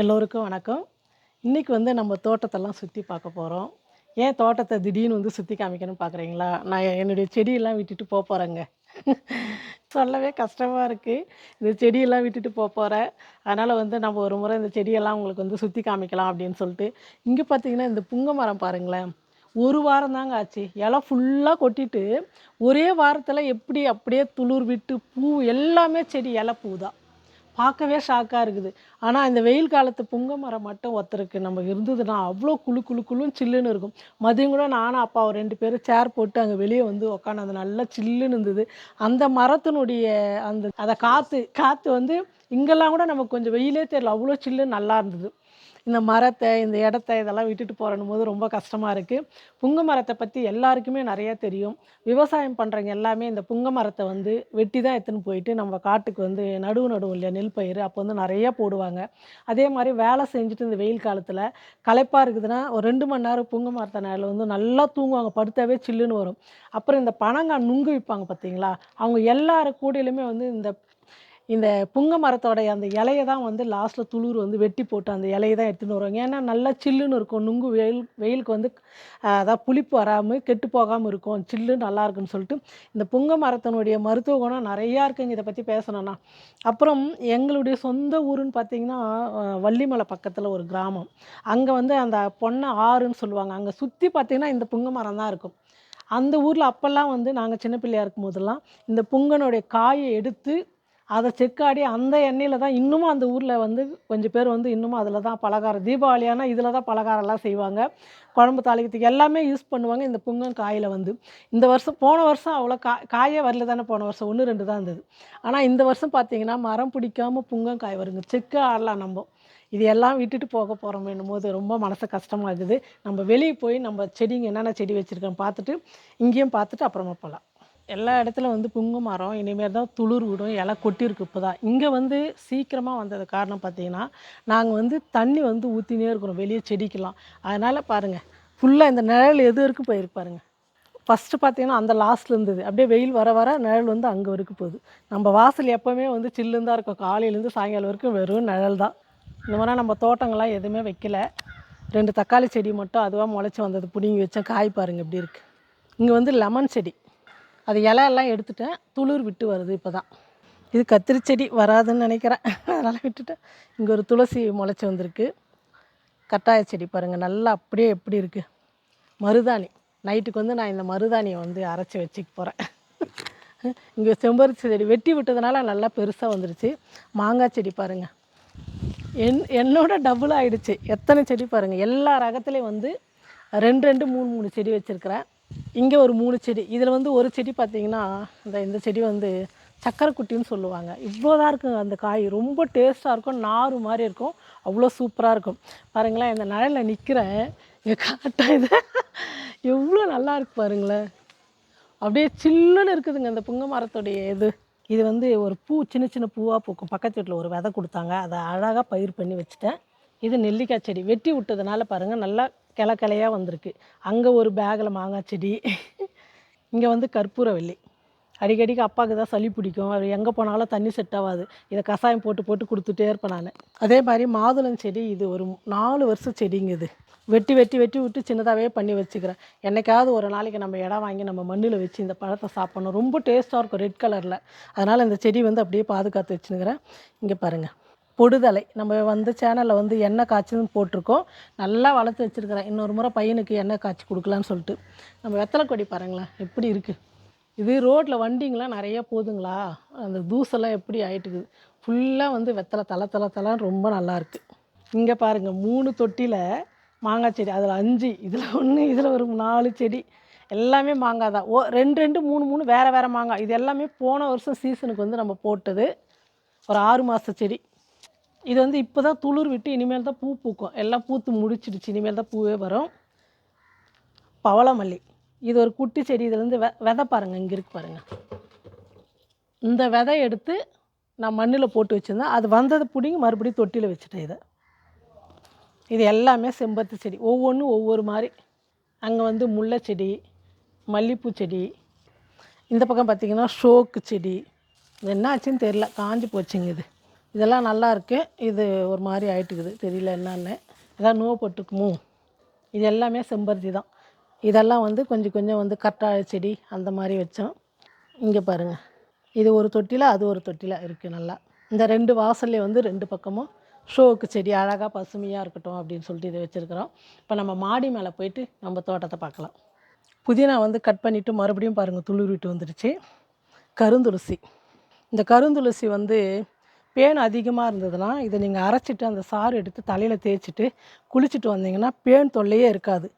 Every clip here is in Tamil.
எல்லோருக்கும் வணக்கம். இன்றைக்கி வந்து நம்ம தோட்டத்தெல்லாம் சுற்றி பார்க்க போகிறோம் ஏன் தோட்டத்தை திடீர்னு வந்து சுற்றி காமிக்கணும்னு பார்க்குறீங்களா? நான் என்னுடைய செடியெல்லாம் விட்டுட்டு போக போகிறேங்க சொல்லவே கஷ்டமாக இருக்குது இந்த செடியெல்லாம் விட்டுட்டு போக போகிறேன் அதனால் வந்து நம்ம ஒரு முறை இந்த செடியெல்லாம் உங்களுக்கு வந்து சுற்றி காமிக்கலாம் அப்படின்னு சொல்லிட்டு இங்கே பார்த்தீங்கன்னா இந்த புங்க மரம் பாருங்களேன். ஒரு வாரம் தாங்க ஆச்சு. இலை ஃபுல்லாக கொட்டிட்டு ஒரே வாரத்தில் எப்படி அப்படியே துளிர் விட்டு பூ எல்லாமே செடி இலை பூ தான். பார்க்கவே ஷாக்காக இருக்குது. ஆனால் இந்த வெயில் காலத்து புங்க மரம் மட்டும் ஒருத்தருக்கு நம்ம இருந்ததுன்னா அவ்வளோ குழு குளு குழுன்னு சில்லுன்னு இருக்கும். மதியம் கூட நானும் அப்பாவும் ரெண்டு பேரும் சேர் போட்டு அங்கே வெளியே வந்து உக்காந்து அது நல்லா சில்லுன்னு இருந்தது. அந்த மரத்தினுடைய அந்த அதை காற்று காற்று வந்து இங்கெல்லாம் கூட நமக்கு கொஞ்சம் வெயிலே தெரியல. அவ்வளோ சில்லுன்னு நல்லா இருந்தது. இந்த மரத்தை இந்த இடத்த இதெல்லாம் விட்டுட்டு போகிறனும் போது ரொம்ப கஷ்டமாக இருக்குது புங்க மரத்தை பற்றி எல்லாருக்குமே நிறையா தெரியும். விவசாயம் பண்ணுறவங்க எல்லாமே இந்த புங்க மரத்தை வந்து வெட்டி தான் எடுத்துன்னு போயிட்டு நம்ம காட்டுக்கு வந்து நடுவு நடுவு இல்லையா நெல் பயிர் அப்போ வந்து நிறையா போடுவாங்க. அதே மாதிரி வேலை செஞ்சுட்டு இந்த வெயில் காலத்தில் களைப்பாக இருக்குதுன்னா ஒரு ரெண்டு மணி நேரம் புங்க மரத்தை நேரில் வந்து நல்லா தூங்குவாங்க. படுத்தாவே சில்லுன்னு வரும். அப்புறம் இந்த பனங்காய் நுங்கு விற்பாங்க பார்த்தீங்களா அவங்க எல்லார கூடையிலுமே வந்து இந்த இந்த புங்க மரத்தோடைய அந்த இலையை தான் வந்து லாஸ்ட்டில் துளுர் வந்து வெட்டி போட்டு அந்த இலையை தான் எடுத்துகிட்டு வருவாங்க. ஏன்னா நல்லா சில்லுன்னு இருக்கும். நுங்கு வெயில் வெயிலுக்கு வந்து அதாவது புளிப்பு வராமல் கெட்டு போகாமல் இருக்கும். சில்லு நல்லா இருக்குன்னு சொல்லிட்டு இந்த புங்க மரத்தினுடைய மருத்துவ குணம் நிறையா இருக்குங்க. இதை பற்றி பேசணும்னா. அப்புறம் எங்களுடைய சொந்த ஊருன்னு பார்த்தீங்கன்னா வள்ளிமலை பக்கத்தில் ஒரு கிராமம். அங்கே வந்து அந்த பொன்னை ஆறுன்னு சொல்லுவாங்க. அங்கே சுற்றி பார்த்தீங்கன்னா இந்த புங்க மரம் தான் இருக்கும். அந்த ஊரில் அப்போல்லாம் வந்து நாங்கள் சின்ன பிள்ளையாக இருக்கும் போதெல்லாம் இந்த புங்கனுடைய காயை எடுத்து அதை செக்காடி அந்த எண்ணெயில் தான் இன்னமும் அந்த ஊரில் வந்து கொஞ்சம் பேர் வந்து இன்னமும் அதில் தான் பலகாரம் தீபாவளியானால் இதில் தான் பலகாரம்லாம் செய்வாங்க. குழம்பு தாளிக்கிறதுக்கு எல்லாமே யூஸ் பண்ணுவாங்க இந்த புங்கன் காயில் வந்து. இந்த வருஷம் போன வருஷம் அவ்வளோ கா காயே வரல தானே போன வருஷம் ஒன்று ரெண்டு தான் இருந்தது. ஆனால் இந்த வருஷம் பார்த்தீங்கன்னா மரம் பிடிக்காமல் புங்கன் காய் வருங்க. செக்கு ஆடலாம் நம்ம. இது எல்லாம் விட்டுட்டு போக போகிறோம் போது ரொம்ப மனசு கஷ்டமாக இருக்குது. நம்ம வெளியே போய் நம்ம செடிங்க என்னென்ன செடி வச்சுருக்கோம் பார்த்துட்டு இங்கேயும் பார்த்துட்டு அப்புறமா போகலாம் எல்லா இடத்துல வந்து புங்கு மரம் இனிமேல் தான் துளிர் விடும் இலை கொட்டியிருக்கு இப்போ தான் இங்கே வந்து சீக்கிரமாக வந்தது காரணம் பார்த்தீங்கன்னா நாங்கள் வந்து தண்ணி வந்து ஊற்றினே இருக்கிறோம் வெளியே செடிக்கெலாம் அதனால் பாருங்கள் ஃபுல்லாக இந்த நிழல் எது வரைக்கும் போயிருக்கு பாருங்கள் ஃபஸ்ட்டு பார்த்தீங்கன்னா அந்த லாஸ்ட்டில் இருந்தது. அப்படியே வெயில் வர வர நிழல் வந்து அங்கே வரைக்கும் போகுது. நம்ம வாசல் எப்போவுமே வந்து சில்லுன்னு தான் இருக்கும். காலையிலேருந்து சாயங்காலம் வரைக்கும் வெறும் நிழல் தான். இந்த மாதிரி நம்ம தோட்டங்கள்லாம் எதுவுமே வைக்கல. ரெண்டு தக்காளி செடி மட்டும் அதுவாக முளைச்சி வந்தது. பிடுங்கி வச்சேன் காய் பாருங்க எப்படி இருக்குது இங்கே வந்து லெமன் செடி. அது இலையெல்லாம் எடுத்துட்டேன் துளிர் விட்டு வருது இப்போ தான் இது கத்திரி செடி வராதுன்னு நினைக்கிறேன். அதனால் விட்டுட்டேன் இங்கே ஒரு துளசி முளைச்சி வந்திருக்கு. கட்டாய செடி பாருங்கள் நல்லா அப்படியே எப்படி இருக்குது மருதாணி. நைட்டுக்கு வந்து நான் இந்த மருதாணியை வந்து அரைச்சி வச்சுக்க போகிறேன் இங்கே செம்பருத்தி செடி வெட்டி விட்டதுனால நல்லா பெருசாக வந்துருச்சு. மாங்காய் செடி பாருங்கள் என் என்னோட டபுள் ஆகிடுச்சு எத்தனை செடி பாருங்கள் எல்லா ரகத்துலேயும் வந்து ரெண்டு ரெண்டு மூணு மூணு செடி வச்சுருக்கிறேன். இங்கே ஒரு மூணு செடி. இதில் வந்து ஒரு செடி பார்த்திங்கன்னா இந்த இந்த செடி வந்து சக்கரைக்குட்டின்னு சொல்லுவாங்க. சொல்லுவாங்க இவ்வளோதான் இருக்குங்க அந்த காய். ரொம்ப டேஸ்ட்டாக இருக்கும். நாறு மாதிரி இருக்கும். அவ்வளோ சூப்பராக இருக்கும். பாருங்களேன் இந்த நிழலில் நிற்கிறேன் இங்கே காட்டா இது. எவ்வளோ நல்லா இருக்கு பாருங்களேன். அப்படியே சில்லுன்னு இருக்குதுங்க இந்த புங்க மரத்துடைய இது. இது வந்து ஒரு பூ சின்ன சின்ன பூவாக பூக்கும். பக்கத்து வீட்டில் ஒரு விதை கொடுத்தாங்க. அதை அழகாக பயிர் பண்ணி வச்சுட்டேன். இது நெல்லிக்காய் செடி. வெட்டி விட்டதுனால பாருங்கள் நல்லா கிளை கிளையாக வந்திருக்கு. அங்கே ஒரு பேக்கில் மாங்காய் செடி. இங்கே வந்து கற்பூரவல்லி அடிக்கடிக்கு அப்பாவுக்கு தான் சளி பிடிக்கும். அவர் எங்கே போனாலும் தண்ணி செட் ஆகாது இதை கஷாயம் போட்டு போட்டு கொடுத்துட்டே இருப்பேன் நான். அதே மாதிரி மாதுளம் செடி இது ஒரு நாலு வருஷம் செடிங்க இது. வெட்டி வெட்டி வெட்டி விட்டு சின்னதாகவே பண்ணி வச்சுக்கிறேன். என்னைக்காவது ஒரு நாளைக்கு நம்ம இடம் வாங்கி நம்ம மண்ணில் வச்சு இந்த பழத்தை சாப்பிட்ணும். ரொம்ப டேஸ்ட்டாக இருக்கும் ரெட் கலரில் அதனால் இந்த செடி வந்து அப்படியே பாதுகாத்து வச்சுனுக்கிறேன். இங்கே பாருங்கள் பொடுதலை. நம்ம வந்து சேனலில் வந்து எண்ணெய் காய்ச்சுன்னு போட்டிருக்கோம். நல்லா வளர்த்து வச்சுருக்கிறேன். இன்னொரு முறை பையனுக்கு எண்ணெய் காய்ச்சி கொடுக்கலான்னு சொல்லிட்டு. நம்ம வெத்தலை கொடி பாருங்களேன் எப்படி இருக்குது இது ரோட்டில் வண்டிங்களாம் நிறையா போதுங்களா? அந்த தூசெல்லாம் எப்படி ஆயிட்டுக்குது? ஃபுல்லாக வந்து வெத்தலை தலை தலை தலைன்னு ரொம்ப நல்லாயிருக்கு இங்கே பாருங்கள் மூணு தொட்டியில் மாங்காய் செடி அதில் அஞ்சு இதில் ஒன்று இதில் ஒரு நாலு செடி. எல்லாமே மாங்காய் தான். ஓ ரெண்டு ரெண்டு மூணு மூணு வேறு வேறு மாங்காய். இது எல்லாமே போன வருஷம் சீசனுக்கு வந்து நம்ம போட்டது. ஒரு ஆறு மாத செடி. இது வந்து இப்போ தான் துளிர் விட்டு இனிமேல் தான் பூ பூக்கும். எல்லாம் பூத்து முடிச்சிடுச்சு. இனிமேல் தான் பூவே வரும். பவளமல்லி. இது ஒரு குட்டி செடி. இதுலேருந்து வெ விதை பாருங்கள் இங்கே இருக்கு பாருங்கள் இந்த விதை எடுத்து நான் மண்ணில் போட்டு வச்சுருந்தேன். அது வந்ததை பிடிங்கி மறுபடியும் தொட்டியில் வச்சுட்டேன் இதை. இது எல்லாமே செம்பருத்தி செடி. ஒவ்வொன்றும் ஒவ்வொரு மாதிரி. அங்கே வந்து முல்லை செடி மல்லிப்பூ செடி இந்த பக்கம் பார்த்திங்கன்னா ஷோக்கு செடி. இது என்ன தெரில காஞ்சி போச்சுங்க இது. இதெல்லாம் நல்லா இருக்கு இது ஒரு மாதிரி ஆயிட்டுக்குது. தெரியல என்னன்னு. இதான் நோவு போட்டுக்குமோ இது எல்லாமே செம்பருத்தி தான். இதெல்லாம் வந்து கொஞ்சம் கொஞ்சம் வந்து கற்றாழை செடி அந்த மாதிரி வச்சோம். இங்கே பாருங்கள் இது ஒரு தொட்டியில் அது ஒரு தொட்டியில் இருக்குது நல்லா. இந்த ரெண்டு வாசல்லே வந்து ரெண்டு பக்கமும் ஷோவுக்கு செடி அழகாக பசுமையாக இருக்கட்டும் அப்படின்னு சொல்லிட்டு இதை வச்சுருக்குறோம். இப்போ நம்ம மாடி மேலே போயிட்டு நம்ம தோட்டத்தை பார்க்கலாம். புதினா வந்து கட் பண்ணிவிட்டு மறுபடியும் பாருங்கள் துளிர்விட்டு வந்துடுச்சு. கருந்துளசி. இந்த கருந்துளசி வந்து பேன் அதிகமாக இருந்ததுன்னா இதை நீங்கள் அரைச்சிட்டு அந்த சாறு எடுத்து தலையில் தேய்ச்சிட்டு குளிச்சுட்டு வந்தீங்கன்னா பேன் தொல்லையே இருக்காது.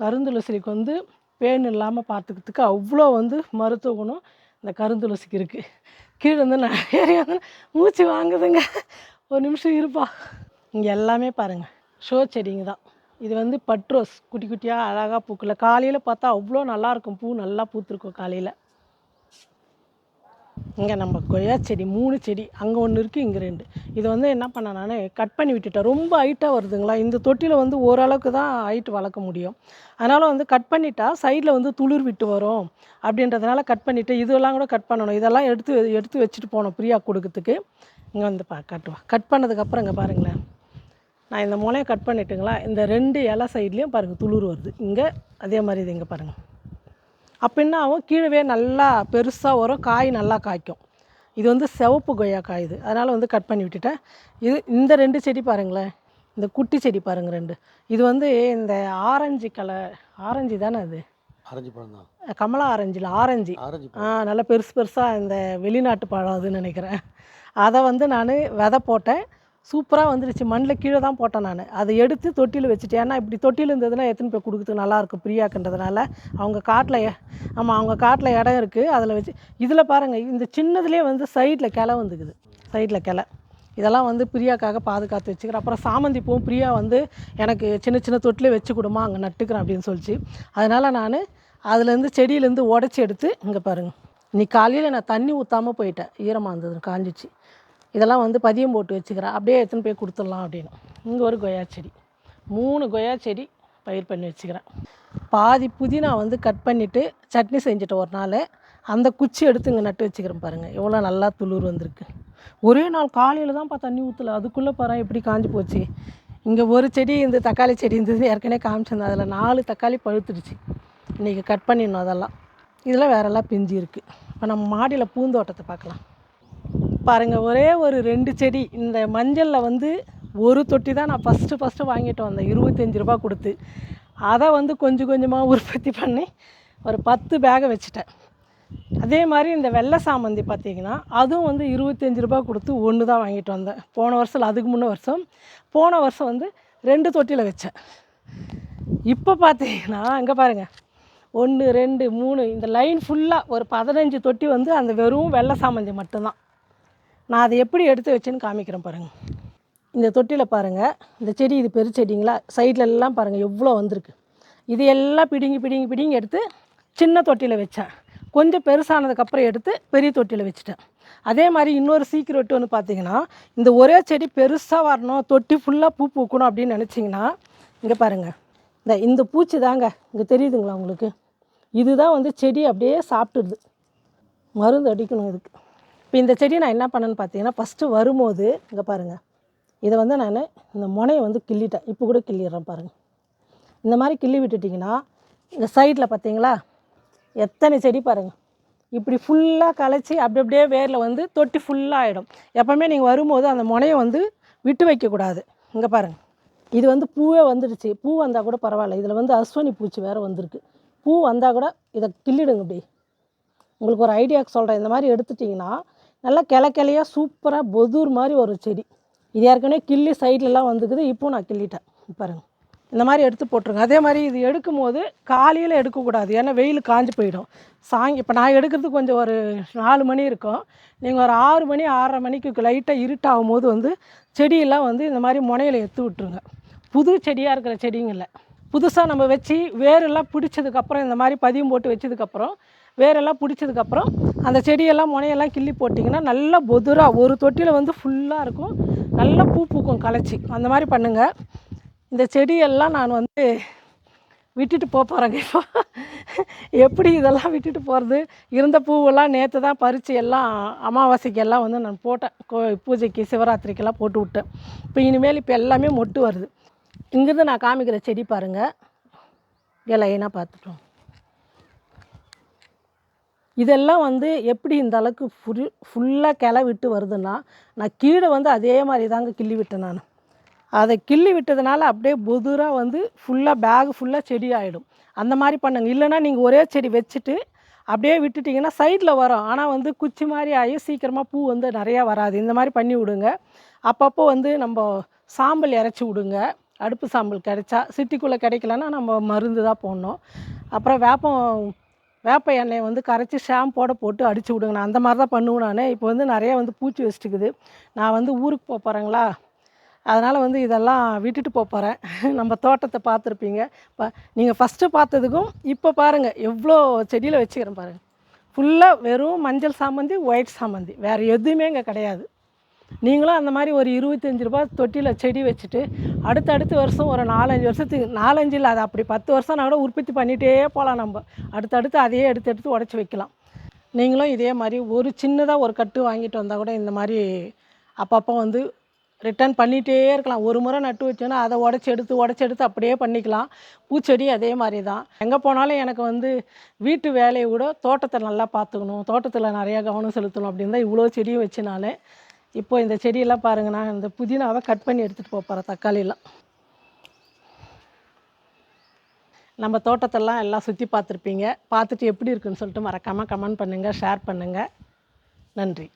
கருந்துளசிக்கு வந்து பேன் இல்லாமல் பார்த்துக்கிறதுக்கு அவ்வளோ வந்து மருத்துவ குணம் இந்த கருந்துளசிக்கு இருக்குது கீழே வந்து நிறைய மூச்சு வாங்குதுங்க. ஒரு நிமிஷம் இருப்பா. இங்கே எல்லாமே பாருங்கள் ஷோ செடிங்க தான். இது வந்து பட்ரோஸ் குட்டி குட்டியாக அழகாக பூக்கல. காலையில் பார்த்தா அவ்வளோ நல்லாயிருக்கும் பூ நல்லா பூத்துருக்கும் காலையில். இங்கே நம்ம கொய்யா செடி மூணு செடி அங்கே ஒன்று இருக்குது இங்கே ரெண்டு. இது வந்து என்ன பண்ண நான் கட் பண்ணி விட்டுட்டேன். ரொம்ப ஹைட்டாக வருதுங்களா? இந்த தொட்டியில் வந்து ஓரளவுக்கு தான் ஹைட் வளர்க்க முடியும். அதனால் வந்து கட் பண்ணிட்டா சைடில் வந்து துளிர் விட்டு வரும். அப்படின்றதுனால கட் பண்ணிவிட்டு இதெல்லாம் கூட கட் பண்ணணும். இதெல்லாம் எடுத்து எடுத்து வச்சுட்டு போனோம் பிரியா கொடுக்கறதுக்கு. இங்கே வந்து பா கட்டுவா கட் பண்ணதுக்கப்புறம் இங்கே பாருங்களேன். நான் இந்த மூலையை கட் பண்ணிட்டுங்களா? இந்த ரெண்டு இலை சைட்லேயும் பாருங்கள் துளிர் வருது. இங்கே அதே மாதிரி இது இங்கே பாருங்கள் அப்போ என்ன ஆகும்? கீழவே நல்லா பெருசாக வரும். காய் நல்லா காய்க்கும். இது வந்து சிவப்பு கொய்யா காய் இது. அதனால் வந்து கட் பண்ணி விட்டுட்டேன். இது இந்த ரெண்டு செடி பாருங்களேன். இந்த குட்டி செடி பாருங்கள் ரெண்டு. இது வந்து இந்த ஆரஞ்சு கலர் ஆரஞ்சு தானே அது? ஆரஞ்சு பழம் தான். கமலா ஆரஞ்சில் ஆரஞ்சு. ஆரஞ்சு ஆ நல்லா பெருசு பெருசாக இந்த வெளிநாட்டு பழம் அதுன்னு நினைக்கிறேன். அதை வந்து நான் விதை போட்டேன். சூப்பராக வந்துருச்சு. மண்ணில் கீழே தான் போட்டேன் நான். அதை எடுத்து தொட்டியில் வச்சுட்டேன். ஏன்னா இப்படி தொட்டியில் இருந்ததுன்னா எத்தனை போய் கொடுக்குறதுக்கு நல்லாயிருக்கும் பிரியாக்குன்றதுனால. அவங்க காட்டில் ஆமாம் அவங்க காட்டில் இடம் இருக்குது அதில் வச்சு இதில் பாருங்கள் இந்த சின்னதுலேயே வந்து சைடில் கிளை வந்துக்குது. சைடில் கிளை. இதெல்லாம் வந்து பிரியாக்காக பாதுகாத்து வச்சுக்கிறேன். அப்புறம் சாமந்தி பூவும் பிரியா வந்து எனக்கு சின்ன சின்ன தொட்டிலே வச்சு கொடுமா அங்கே நட்டுக்கிறேன் அப்படின்னு சொல்லிச்சு. அதனால் நான் அதுலேருந்து செடியிலேருந்து உடச்சி எடுத்து இங்கே பாருங்கள் இன்னைக்கு காலையில் நான் தண்ணி ஊற்றாமல் போயிட்டேன். ஈரமாக இருந்தது காஞ்சிச்சு. இதெல்லாம் வந்து பதியம் போட்டு வச்சுக்கிறேன். அப்படியே எடுத்துன்னு போய் கொடுத்துடலாம் அப்படின்னு. இங்கே ஒரு கொய்யா செடி. மூணு கொய்யா செடி பயிர் பண்ணி வச்சுக்கிறேன். பாதி புதினா வந்து கட் பண்ணிவிட்டு சட்னி செஞ்சுட்டு ஒரு நாள். அந்த குச்சி எடுத்து இங்கே நட்டு வச்சுக்கிறேன் பாருங்கள் எவ்வளோ நல்லா துளிர் வந்திருக்கு. ஒரே நாள் காலையில் தான்ப்பா தண்ணி ஊற்றல அதுக்குள்ளே பாரு எப்படி காஞ்சி போச்சு. இங்கே ஒரு செடி இந்த தக்காளி செடி இருந்தது ஏற்கனவே காமிச்சிருந்தேன். அதில் நாலு தக்காளி பழுத்துடுச்சு. இன்றைக்கி கட் பண்ணிடணும் அதெல்லாம். இதெல்லாம் வேறெல்லாம் பிஞ்சு இருக்குது இப்போ நம்ம மாடியில் பூந்தோட்டத்தை பார்க்கலாம். பாருங்கள் ஒரே ஒரு ரெண்டு செடி. இந்த மஞ்சளில் வந்து ஒரு தொட்டி தான் நான் ஃபஸ்ட்டு ஃபஸ்ட்டு வாங்கிட்டு வந்தேன். இருபத்தஞ்சி ரூபா கொடுத்து. அதை வந்து கொஞ்சம் கொஞ்சமாக உற்பத்தி பண்ணி ஒரு பத்து பேகை வச்சுட்டேன். அதே மாதிரி இந்த வெள்ளை சாமந்தி பார்த்தீங்கன்னா அதுவும் வந்து இருபத்தஞ்சி ரூபா கொடுத்து ஒன்று தான் வாங்கிட்டு வந்தேன். போன வருஷம் அதுக்கு முன்ன வருஷம். போன வருஷம் வந்து ரெண்டு தொட்டியில் வச்சேன். இப்போ பார்த்தீங்கன்னா இங்கே பாருங்கள் ஒன்று ரெண்டு மூணு இந்த லைன் ஃபுல்லாக ஒரு பதினஞ்சு தொட்டி வந்து அந்த வெறும் வெள்ளை சாமந்தி மட்டும்தான். நான் அதை எப்படி எடுத்து வச்சேன்னு காமிக்கிறேன் பாருங்கள் இந்த தொட்டியில் பாருங்கள் இந்த செடி இது பெரு செடிங்களா? சைட்லெல்லாம் பாருங்கள் எவ்வளோ வந்திருக்கு. இது எல்லாம் பிடுங்கி பிடுங்கி பிடுங்கி எடுத்து சின்ன தொட்டியில் வச்சேன். கொஞ்சம் பெருசானதுக்கப்புறம் எடுத்து பெரிய தொட்டியில் வச்சுட்டேன். அதே மாதிரி இன்னொரு சீக்கிரட்டு ஒன்று பார்த்தீங்கன்னா இந்த ஒரே செடி பெருசாக வரணும் தொட்டி ஃபுல்லாக பூ பூக்கணும் அப்படின்னு நினச்சிங்கன்னா இங்கே பாருங்கள் இந்த இந்த பூச்சி தாங்க இங்கே தெரியுதுங்களா உங்களுக்கு? இதுதான் வந்து செடி அப்படியே சாப்பிட்டுடுது மருந்து அடிக்கணும் இதுக்கு. இப்போ இந்த செடி நான் என்ன பண்ணேன்னு பார்த்தீங்கன்னா ஃபஸ்ட்டு வரும்போது இங்கே பாருங்கள் இதை வந்து நான் இந்த முனையை வந்து கிள்ளிட்டேன். இப்போ கூட கிள்ளிடுறேன் பாருங்கள் இந்த மாதிரி கிள்ளி விட்டுட்டிங்கன்னா இந்த சைடில் பார்த்தீங்களா எத்தனை செடி பாருங்கள் இப்படி ஃபுல்லாக களைச்சி அப்படி அப்படியே வேரில் வந்து தொட்டி ஃபுல்லாக ஆகிடும் எப்போவுமே நீங்கள் வரும்போது அந்த முனையை வந்து விட்டு வைக்கக்கூடாது இங்கே பாருங்கள் இது வந்து பூவே வந்துடுச்சு. பூ வந்தால் கூட பரவாயில்ல. இதில் வந்து அஸ்வனி பூச்சி வேறு வந்திருக்கு. பூ வந்தால் கூட இதை கிள்ளிடுங்க இப்படி. உங்களுக்கு ஒரு ஐடியாவுக்கு சொல்கிறேன் இந்த மாதிரி எடுத்துட்டிங்கன்னா நல்லா கிளை கிளையாக சூப்பராக பொதூர் மாதிரி ஒரு செடி. இது ஏற்கனவே கிள்ளி சைட்லலாம் வந்துக்குது இப்போ நான் கிள்ளிட்டேன். பாருங்க. இந்த மாதிரி எடுத்து போட்டுருங்க. அதே மாதிரி இது எடுக்கும் போது காலையில் எடுக்கக்கூடாது. ஏன்னா வெயில் காஞ்சு போயிடும். சாயங்க இப்போ நான் எடுக்கிறது கொஞ்சம் ஒரு நாலு மணி இருக்கும். நீங்கள் ஒரு ஆறு மணி ஆறரை மணிக்கு லைட்டாக இருட்டாகும் போது வந்து செடியெல்லாம் வந்து இந்த மாதிரி முனையில் எடுத்து விட்டுருங்க. புது செடியாக இருக்கிற செடிங்களில். புதுசாக நம்ம வச்சு வேரெல்லாம் பிடிச்சதுக்கப்புறம் இந்த மாதிரி பதியம் போட்டு வச்சதுக்கப்புறம் வேரெல்லாம் பிடிச்சதுக்கப்புறம் அந்த செடியெல்லாம் முனையெல்லாம் கிள்ளி போட்டிங்கன்னா நல்லா பொதுராக ஒரு தொட்டியில் வந்து ஃபுல்லாக இருக்கும். நல்லா பூ பூக்கும் களைச்சி. அந்த மாதிரி பண்ணுங்கள் இந்த செடியெல்லாம் நான் வந்து விட்டுட்டு போக போகிறேங்க இப்போ. எப்படி இதெல்லாம் விட்டுட்டு போகிறது இருந்த பூவெல்லாம் நேற்று தான் பறித்து எல்லாம் அமாவாசைக்கு எல்லாம் வந்து நான் போட்டேன். கோ பூஜைக்கு சிவராத்திரிக்கெல்லாம் போட்டு விட்டேன். இப்போ இனிமேல் இப்போ எல்லாமே மொட்டு வருது. இங்கேருந்து நான் காமிக்கிற செடி பாருங்கள் இங்கே லைனாக பார்த்துட்டோம். இதெல்லாம் வந்து எப்படி இந்த அளவுக்கு ஃபுல் ஃபுல்லாக கிளை விட்டு வருதுன்னா நான் கீழே வந்து அதே மாதிரி தாங்க கிள்ளி விட்டேன் நான். அதை கிள்ளி விட்டதுனால அப்படியே புதுராக வந்து ஃபுல்லாக பேக் ஃபுல்லாக செடி ஆகிடும் அந்த மாதிரி பண்ணுங்க. இல்லைன்னா நீங்கள் ஒரே செடி வச்சுட்டு அப்படியே விட்டுட்டிங்கன்னா சைடில் வரும். ஆனால் வந்து குச்சி மாதிரி ஆகி சீக்கிரமாக பூ வந்து நிறையா வராது. இந்த மாதிரி பண்ணி விடுங்க. அப்பப்போ வந்து நம்ம சாம்பல் இறச்சி விடுங்க. அடுப்பு சாம்பல் கிடைச்சா சிட்டிக்குள்ளே கிடைக்கலன்னா நம்ம மருந்து தான் போடணும். அப்புறம் வேப்பம் வேப்ப எண்ணெயை வந்து கரைச்சி ஷாம்போட போட்டு அடிச்சு விடுங்க. நான் அந்த மாதிரி தான் பண்ணுவேன் நான். இப்போ வந்து நிறைய வந்து பூச்சி வச்சுட்டுக்குது. நான் வந்து ஊருக்கு போக போகிறேங்களா அதனால் வந்து இதெல்லாம் விட்டுட்டு போக போகிறேன் நம்ம தோட்டத்தை பார்த்துருப்பீங்க. இப்போ நீங்கள் ஃபஸ்ட்டு பார்த்ததுக்கும் இப்போ பாருங்கள் எவ்வளோ செடியில் வச்சுக்கிறேன் பாருங்கள் ஃபுல்லாக வெறும் மஞ்சள் சாமந்தி ஒயிட் சாமந்தி. வேறு எதுவுமே இங்கே கிடையாது. நீங்களும் அந்த மாதிரி ஒரு இருபத்தஞ்சி ரூபா தொட்டியில் செடி வச்சுட்டு அடுத்தடுத்த வருஷம் ஒரு நாலஞ்சு வருஷத்துக்கு நாலஞ்சு இல்லை அது அப்படி பத்து வருஷம்னா கூட உற்பத்தி பண்ணிகிட்டே போகலாம் நம்ம. அடுத்தடுத்து அதையே எடுத்து எடுத்து உடச்சி வைக்கலாம். நீங்களும் இதே மாதிரி ஒரு சின்னதாக ஒரு கட்டு வாங்கிட்டு வந்தால் கூட இந்த மாதிரி அப்பப்போ வந்து ரிட்டர்ன் பண்ணிகிட்டே இருக்கலாம். ஒரு முறை நட்டு வச்சோன்னா அதை உடச்சி எடுத்து உடச்சி எடுத்து அப்படியே பண்ணிக்கலாம். பூச்செடி அதே மாதிரி தான். எங்கே போனாலும் எனக்கு வந்து வீட்டு வேலையை விட தோட்டத்தை நல்லா பார்த்துக்கணும். தோட்டத்தில் நிறையா கவனம் செலுத்தணும் அப்படின்னு தான் இவ்வளோ செடியும் வச்சுனாலே இப்போ இந்த செடியெல்லாம் பாருங்கண்ணா நான் இந்த புதினாவை கட் பண்ணி எடுத்துகிட்டு போக போகிறேன் தக்காளியெல்லாம். நம்ம தோட்டத்தெல்லாம் எல்லாம் சுற்றி பார்த்துருப்பீங்க. பார்த்துட்டு எப்படி இருக்குன்னு சொல்லிட்டு மறக்காமல் கமெண்ட் பண்ணுங்கள் ஷேர் பண்ணுங்கள் நன்றி.